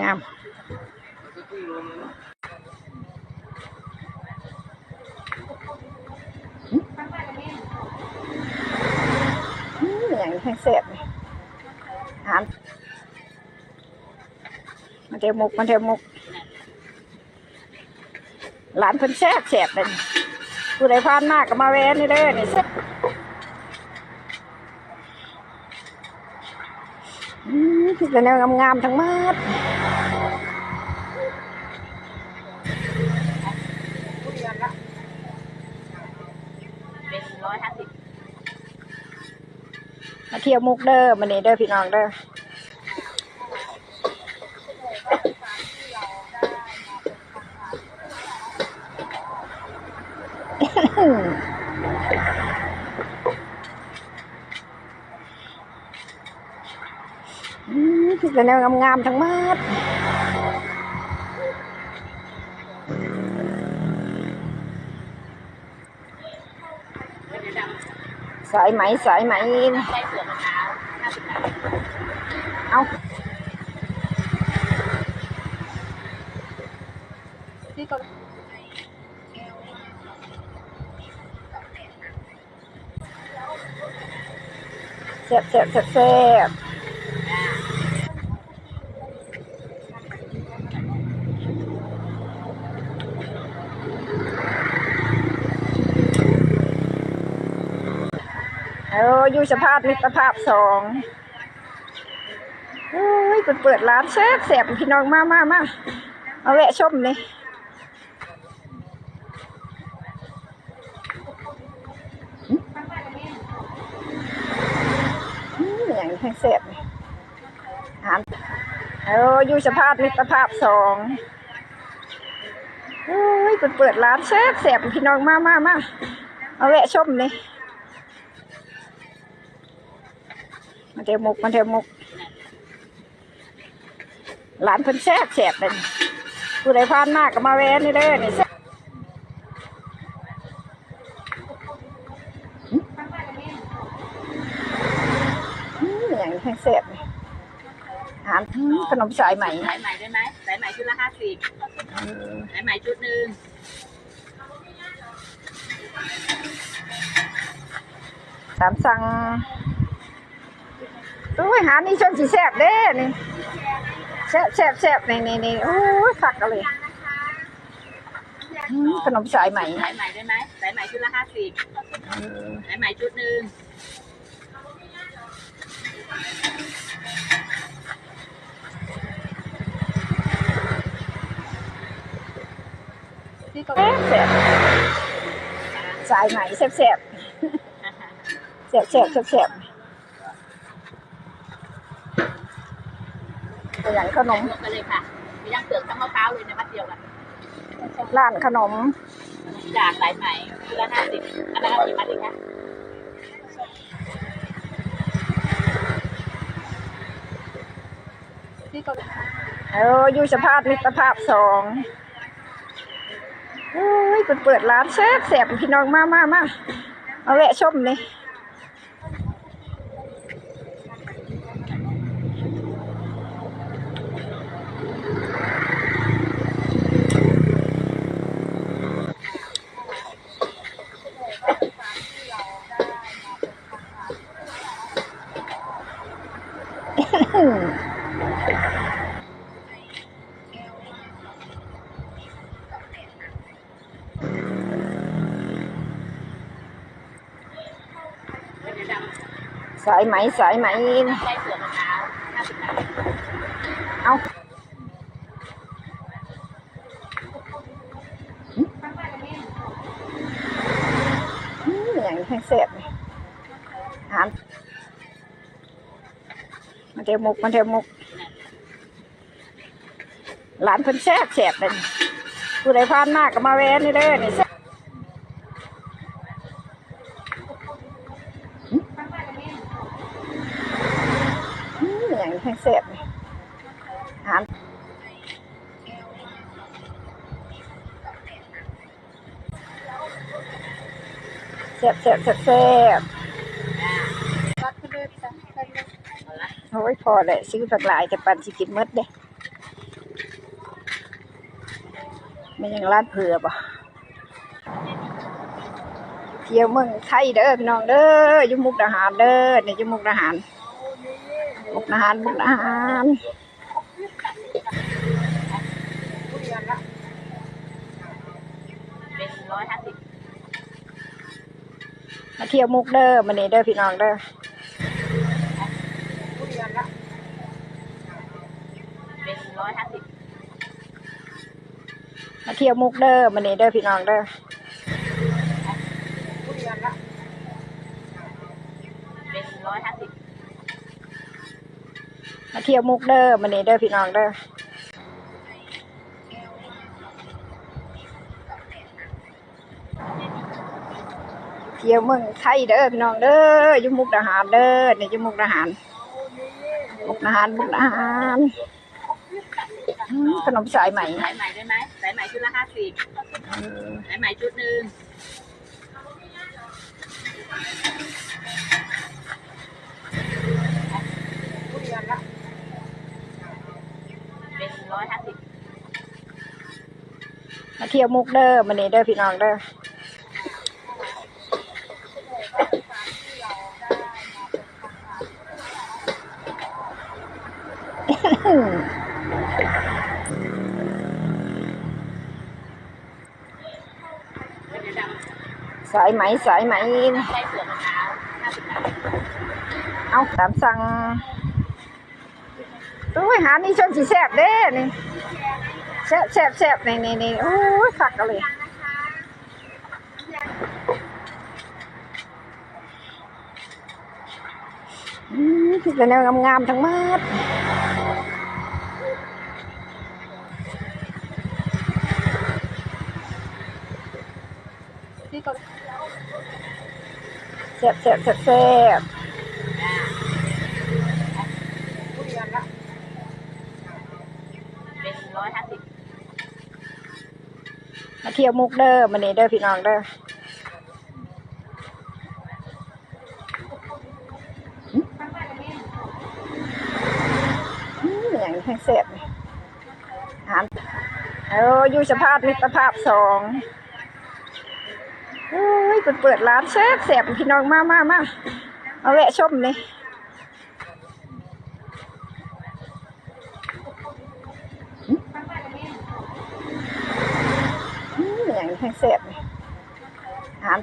งามอย่างนี้ให้เสร็จอาหารมาเทมุกมาเทมุกหลานเพิ่นแซ่บแซ่บเลยผู้ใดผ่านมากก็มาแวะนี่เด้อนี่แซ่บอืมเป็นแนวงามๆทั้งหมด เป็นร้อยห้าสิบ มาเที่ยวมุกเด้อมานี่เด้อพี่น้องเด้ออืมเป็นแนวงามๆทั้งมดเดี๋ยวดสายไหมสายไหมำได้เสือมะพร้าวห้าสิบบาท เอาที่ก็แซ่บแซ่บแซ่บแซ่บเอออยู่สภาพมิตรภาพสอง โอ้ยเปิดเปิดร้านแซ่บแซ่บพี่น้องมามามามาแวะชมนี่อืมอย่างนี้แซ่บนี่อาหารเอออยู่สภาพมิตรภาพสองโอ้ยเปิดเปิดร้านแซ่บแซ่บพี่น้องมามามามาแวะชมนี่มาเทมุกมาเทมุก หลานเพิ่นแซ่บแซ่บเลยผู้ใดผ่านมากก็มาแวะนี่เด้อนี่แซ่บอย่างนี้แซ่บอาหารขนมสายไหมสายใหม่ได้ไหมสายใหม่ชุดละห้าสิบสายใหม่ชุดหนึ่งตามสั่งโอ้ยหานี่ชนสีแซ่บเด้นี่ แซ่บแซ่บแซ่บนี่นี่นี่โอ้ยฝักเอาเลยอืมขนมสายไหมสายใหม่ได้ไหมสายใหม่ชุดละห้าสิบเออสายใหม่ชุดหนึ่งแซ่บแซ่บสายไหมแซ่บแซ่บแซ่บแซ่บแซ่บแซ่บ เป็นอย่างขนม รวมกันเลยค่ะมีทั้งเปลือกทั้งมะพร้าวเลยในมัดเดียวกันร้านขนม จากสายใหม่ชุดละห้าสิบอันนั้นเอากี่มัดดีคะที่ก็เอออยู่สภาพมิตรภาพสองโอ้ยเปิดเปิดร้านแซ่บแซ่บพี่น้องมามามามาแวะชมนี่สาย ไหสายไหมสือมะพร้าวห้าสิบบาทเอาอืมอย่างนี้ให้แซ่บนี่อาหาร มาเทมุกมาเทมุกหลานเพิ่นแซ่บแซ่บเลยผู้ใดผ่านมากก็มาแวะนี่เด้อนี่แซ่บอย่างนี้แซ่บอาหารแซ่บแซ่บแซ่บแซ่บ วั เลยพี่จ๊ะโอ้พอเลยซื้อผักหลายแต่ปันสิกินมดเด้มันยังร้านเผือบ่เที่ยวเมืองไทยเด้อพี่น้องเด้อยู่มุกดาหารเด้อนี่อยู่มุกดาหารมุกดาหารมุกดาหารมาเที่ยวมุกเด้อมาเนี่เด้อพี่น้องเด้อ เป็นร้อยห้าสิบมาเที่ยวมุกเด้อมานี่เด้อพี่น้องเด้อเป็นร้อยห้าสิบมาเที่ยวมุกเด้อมานี่เด้อพี่น้องเด้อเที่ยวเมืองไทยเด้อพี่น้องเด้ออยู่มุกดาหารเด้อนี่อยู่มุกดาหารมุกดาหารมุกดาหาร อืมขนมสายไหมสายใหม่ได้ไหมสายใหม่ชุดละห้าสิบสายใหม่ชุดหนึ่งเป็นร้อยห้าสิบมาเที่ยวมุกเด้อมานี่เด้อพี่น้องเด้อเดี๋ยวด สายไหมสายไหมเอาสาทเอาตามสั่งอุ้ยหานี่ชนสีแซ่บเด้นี่แซ่บแซ่บแซ่บนี่นี่นี่โอ้ยฝักเลยอืมที่แนวงามๆทั้งหมดแซ่บแซ่บแซ่บแซ่บมาเที่ยวมุกเด้อมานี่เด้อพี่น้องเด้ออย่างแห้งเสร็จอาหารเอออยู่สภาพมิตรภาพสอง โอ้ยเปิดเปิดร้านแซ่บแซ่บพี่น้องมามามาเอาแวะชมนี่อืมอย่างนี้แห้งเสร็จอาหาร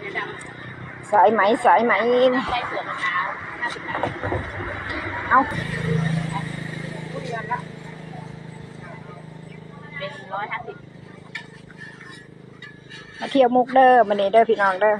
เดี๋ยวด สายไหมสายไหมเอาเอาเป็นร้อยห้าสิบมาเที่ยวมุกเด้อมานี่เด้อพี่น้องเด้อ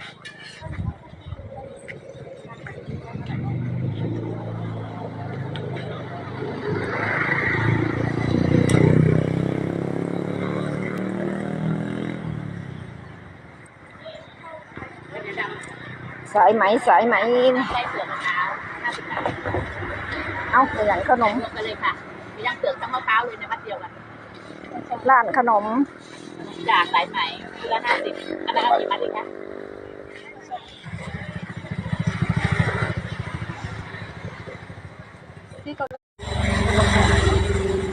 เดี๋ยวด สายไหมสายไหมำใช้เปลือกมะพร้าวห้าสิบบาทเอาอย่างขนมรวมกันเลยค่ะมีทั้งเปลือกทั้งมะพร้าวเลยในมัดเดียวกันร้านขนม จากสายไหมชุดละห้าสิบอันนั้นเอากี่มัดดีคะ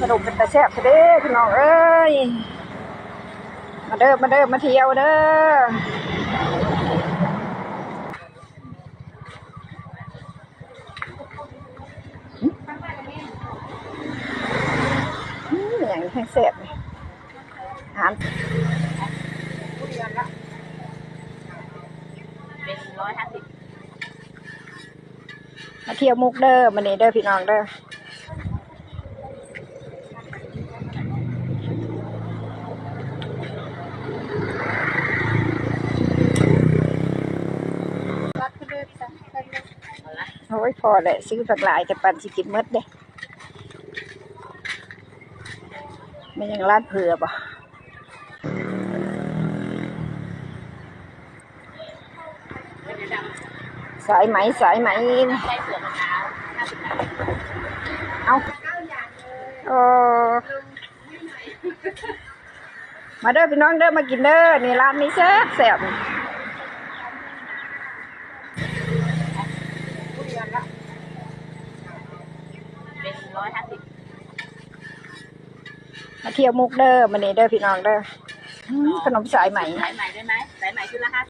ขนมเป็นตาแซ่บเด้อพี่น้องเอ้ย มาเด้อมาเด้อมาเที่ยวเด้ออืมอย่างนี้ แห้งแซ่บนี่อาหารเป็นร้อยห้าสิบมาเที่ยวมุกเด้อมานี่เด้อพี่น้องเด้อเอาละโอ้ยพอแหละซื้อผักหลายแต่ปันสิกินหมดเด้ มันยังร้านเผือบ่ะสายไหมสายไหมเอาเอาโอ้มาเด้อพี่น้องเด้อมากินเด้อนี่ร้านนี้แซ่บแซ่บ เป็นร้อยห้าสิบ มาเที่ยวมุกเด้อมานี่เด้อพี่น้องเด้อขนมสายใหมสายใหม่ได้ไหมสายใหม่ชุดละห้า